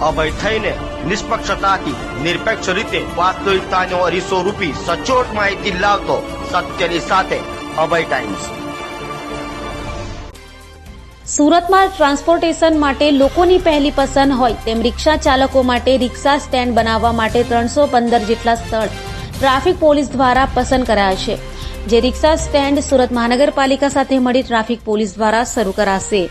અભય થઈને નિષ્પક્ષતાથી નિરપેક્ષ રીતે વાસ્તવિકતાનો અરીસો રૂપી સચોટ માહિતી લાવતો સત્યની સાથે અભય ટાઈમ્સ. સુરતમાં ટ્રાન્સપોર્ટેશન માટે લોકોની પહેલી પસંદ હોય તેમ રિક્ષા ચાલકો માટે રિક્ષા સ્ટેન્ડ બનાવવા માટે ત્રણસો પંદર જેટલા સ્થળ ટ્રાફિક પોલીસ દ્વારા પસંદ કરાયા છે, જે રિક્ષા સ્ટેન્ડ સુરત મહાનગરપાલિકા સાથે મળી ટ્રાફિક પોલીસ દ્વારા શરૂ કરાશે.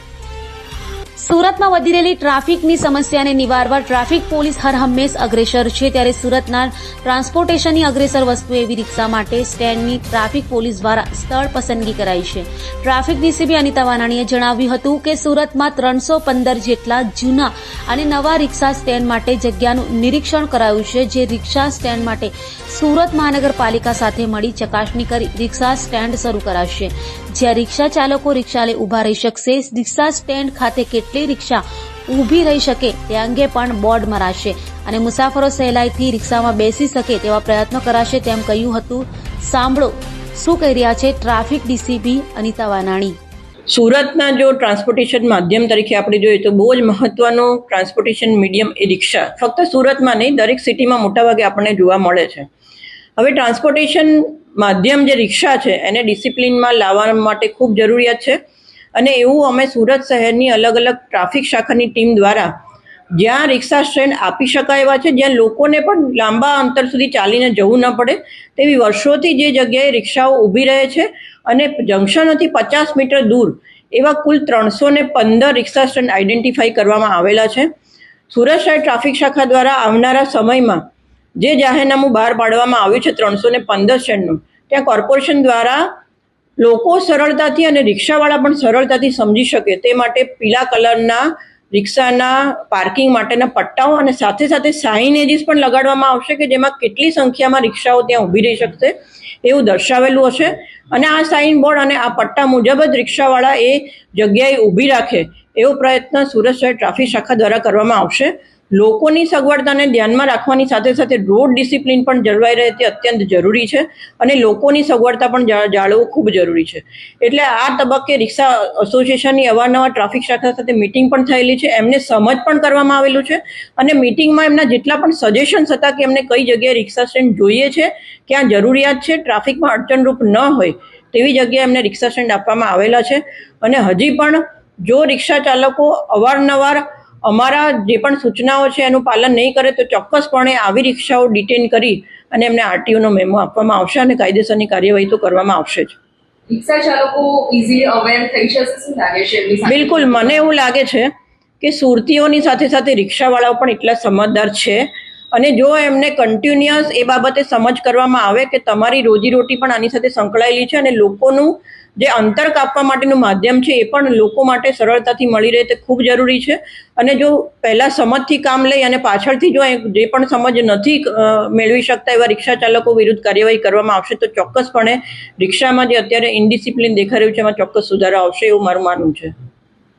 સુરતમાં વધી રહેલી ટ્રાફિકની સમસ્યાને નિવારવા ટ્રાફિક પોલીસ હર હંમેશ અગ્રેસર છે. ત્યારે સુરતના ટ્રાન્સપોર્ટેશનની અગ્રેસર વસ્તુ એવી રિક્ષા માટે સ્ટેન્ડની ટ્રાફિક પોલીસ દ્વારા સ્થળ પસંદગી કરાઈ છે. ટ્રાફિક ડીસીપી અનિતા વાનાણીએ જણાવ્યું હતું કે સુરતમાં ત્રણસો પંદર જેટલા જૂના અને નવા રિક્ષા સ્ટેન્ડ માટે જગ્યાનું નિરીક્ષણ કરાયું છે. જે રિક્ષા સ્ટેન્ડ માટે સુરત મહાનગરપાલિકા સાથે મળી ચકાસણી કરી રિક્ષા સ્ટેન્ડ શરૂ કરાશે. જ્યાં રિક્ષા ચાલકો રિક્ષા લઈ ઊભા રહી શકશે. રિક્ષા સ્ટેન્ડ ખાતે કેટલી રિક્ષા ઊભી રહી શકે તે અંગે પણ બોર્ડ મરાશે અને મુસાફરો સહેલાઈથી રિક્ષામાં બેસી શકે તેવા પ્રયત્નો કરાશે તેમ કહ્યું હતું. સાંભળો શું કહી રહ્યા છે ટ્રાફિક ડીસીપી અનિતા વાનાણી. સુરતના જો ટ્રાન્સપોર્ટેશન માધ્યમ તરીકે આપણે જોઈએ તો બહુ જ મહત્વનું ટ્રાન્સપોર્ટેશન મીડિયમ એ રિક્ષા. ફક્ત સુરતમાં નહીં, દરેક સિટીમાં મોટાભાગે આપણને જોવા મળે છે. હવે ટ્રાન્સપોર્ટેશન માધ્યમ જે રિક્ષા છે, એને ડિસિપ્લિનમાં લાવવા માટે ખૂબ જરૂરિયાત છે. અને એવું અમે સુરત શહેરની અલગ અલગ ટ્રાફિક શાખાની ટીમ દ્વારા જ્યાં રિક્ષા સ્ટેન્ડ આપી શકાય એવા છે, જ્યાં લોકોને પણ લાંબા અંતર સુધી ચાલીને જવું ન પડે, તેવી વર્ષોથી જે જગ્યાએ રિક્ષાઓ ઊભી રહે છે અને જંકશનોથી પચાસ મીટર દૂર એવા કુલ ત્રણસો ને પંદર રિક્ષા સ્ટેન્ડ આઈડેન્ટિફાઈ કરવામાં આવેલા છે. સુરત શહેર ટ્રાફિક શાખા દ્વારા આવનારા સમયમાં જે જાહેરનામું બહાર પાડવામાં આવ્યું છે ત્રણસો ને પંદર સ્ટેન્ડનું ત્યાં કોર્પોરેશન દ્વારા લોકો સરળતાથી અને રિક્ષાવાળા પણ સરળતાથી સમજી શકે તે માટે પીળા કલરના રિક્ષાના પાર્કિંગ માટેના પટ્ટાઓ અને સાથે સાથે સાઇનેજીસ પણ લગાડવામાં આવશે કે જેમાં કેટલી સંખ્યામાં રિક્ષાઓ ત્યાં ઊભી રહી શકશે એવું દર્શાવેલું હશે. અને આ સાઇન બોર્ડ અને આ પટ્ટા મુજબ જ રિક્ષાવાળા એ જગ્યાએ ઊભી રાખે. એવો પ્રયત્ન સુરત શહેર ટ્રાફિક શાખા દ્વારા કરવામાં આવશે. લોકોની સગવડતાને ધ્યાનમાં રાખવાની સાથે સાથે રોડ ડિસિપ્લિન પણ જળવાઈ રહે તે અત્યંત જરૂરી છે અને લોકોની સગવડતા પણ જાળવવું ખૂબ જરૂરી છે. એટલે આ તબક્કે રિક્ષા એસોસિએશનની અવારનવાર ટ્રાફિક શાખા સાથે મિટિંગ પણ થયેલી છે. એમને સમજ પણ કરવામાં આવેલું છે અને મિટિંગમાં એમના જેટલા પણ સજેશન્સ હતા કે એમને કઈ જગ્યાએ રિક્ષા સ્ટેન્ડ જોઈએ છે, ક્યાં જરૂરિયાત છે, ટ્રાફિકમાં અડચણરૂપ ન હોય, તેવી જગ્યાએ એમને રિક્ષા સ્ટેન્ડ આપવામાં આવેલા છે. અને હજી પણ જો રિક્ષા ચાલકો અવારનવાર અમારા જે પણ સૂચનાઓ છે એનું પાલન નહીં કરે તો ચોક્કસપણે આવી રિક્ષાઓ ડિટેન કરી અને એમને આરટીઓનો મેમો આપવામાં આવશે અને કાયદેસરની કાર્યવાહી તો કરવામાં આવશે જ. રિક્ષા ચાલકો ઇઝીલી અવેર થઈ જશે શું લાગે છે બિલકુલ મને એવું લાગે છે કે સુરતીઓની સાથે સાથે રિક્ષાવાળાઓ પણ એટલા સમજદાર છે અને જો એમને કન્ટિન્યુઅસ એ બાબતે સમજ કરવામાં આવે કે તમારી રોજીરોટી પણ આની સાથે સંકળાયેલી છે અને લોકોનું જે અંતર કાપવા માટેનું માધ્યમ છે એ પણ લોકો માટે સરળતાથી મળી રહે તે ખૂબ જરૂરી છે. અને જો પહેલાં સમજથી કામ લઈ અને પાછળથી જો જે પણ સમજ નથી મેળવી શકતા એવા રિક્ષા ચાલકો વિરુદ્ધ કાર્યવાહી કરવામાં આવશે, તો ચોક્કસપણે રિક્ષામાં જે અત્યારે ઇનડિસિપ્લિન દેખાઈ રહ્યું છે, એમાં ચોક્કસ સુધારો આવશે એવું મારું માનવું છે.